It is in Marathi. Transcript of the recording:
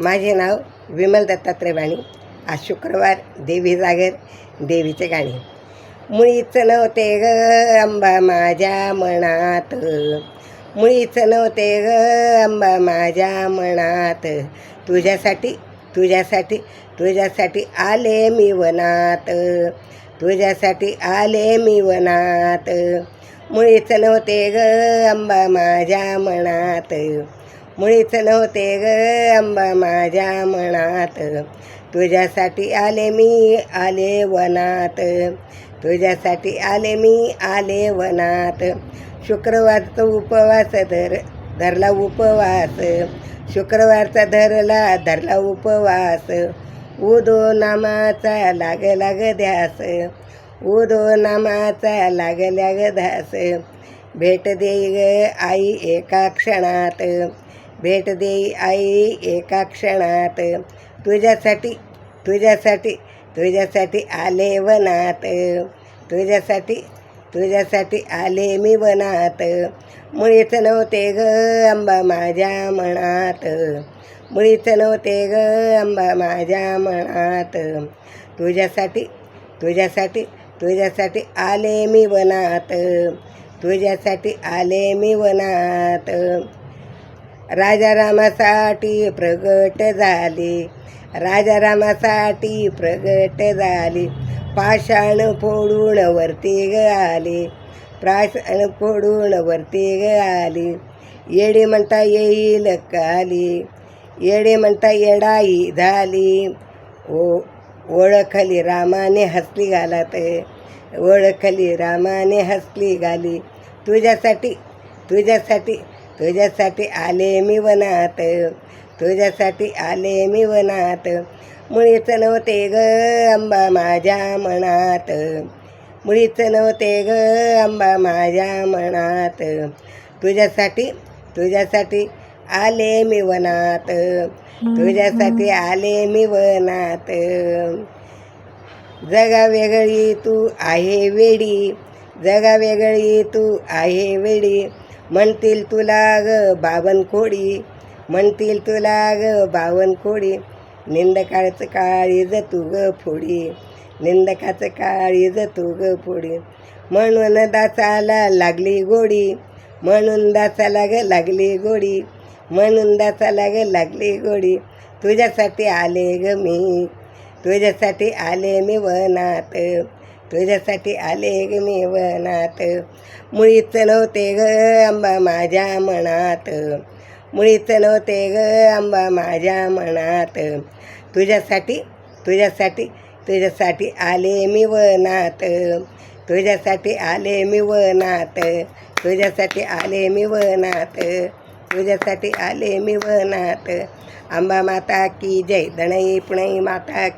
माझे नाव विमल दत्तात्रय वाणी आज शुक्रवार देवी जागर देवीचे गाणे. मुळीच नव्हते ग अंबा माझ्या मनात. मुळीच नव्हते ग अंबा माझ्या मनात. तुझ्यासाठी तुझ्यासाठी तुझ्यासाठी आले मी वनात. तुझ्यासाठी आले मी वनात. मुळीच नव्हते ग अंबा माझ्या मनात. मुळीच नव्हते ग अंबा माझ्या मनात. तुझ्यासाठी आले मी आले वनात. तुझ्यासाठी आले मी आले वनात. शुक्रवारचा उपवास धर धरला उपवास. शुक्रवारचा धरला धरला उपवास. उदो नामाचा लाग लाग ध्यास. उदो नामाचा लागल्या ग ध्यास. भेट देई ग आई एका क्षणात. भेट देई आई एका क्षणात. तुझ्यासाठी तुझ्यासाठी तुझ्यासाठी आले वनात. तुझ्यासाठी तुझ्यासाठी आले मी वनात. मुळीच नव्हते ग अंबा माझ्या मनात. मुळीच नव्हते ग अंबा माझ्या मनात. तुझ्यासाठी तुझ्यासाठी तुझ्यासाठी आले मी वनात. तुझ्यासाठी आले मी वनात. राजारामासाठी प्रगट झाली. राजारामासाठी प्रगट झाली. पाषाण फोडून वरती ग आली. पाषाण फोडून वरती ग आली. येडी म्हणता येईल काली. येडे म्हणता येडाई झाली. ओ ओळखली रामाने हसली घालात. ओळखली रामाने हसली घाली. तुझ्यासाठी तुझ्यासाठी तुझ्यासाठी आले मी वनात. तुझ्यासाठी आले मी वनात. मुळीच नव्हते ग अंबा माझ्या मनात. मुळीच नव्हते ग अंबा माझ्या मनात. तुझ्यासाठी तुझ्यासाठी आले मी वनात. तुझ्यासाठी आले मी वनात. जगा वेगळी तू आहे वेडी. जगा वेगळी तू आहे वेडी. म्हणतील तुला ग बावन खोडी म्हणतील तुला ग बावन खोडी निंदकाळचं काळीज तू ग फोडी. निंदकाचं काळीज तू ग फोडी. म्हणून दासाला लागली गोडी. म्हणून दासाला ग लागली गोडी. म्हणून दासाला ग लागली गोडी. तुझ्यासाठी आले ग मी. तुझ्यासाठी आले मी वनात. तुझ्यासाठी आले ग मी वनात मुळीच नव्हते ग अंबा माझ्या मनात. मुळीच नव्हते ग अंबा माझ्या मनात. तुझ्यासाठी तुझ्यासाठी तुझ्यासाठी आले मी वनात. तुझ्यासाठी आले मी वनात. तुझ्यासाठी आले मी वनात. तुझ्यासाठी आले मी वनात. अंबा माता की जय. दणई पुणई माता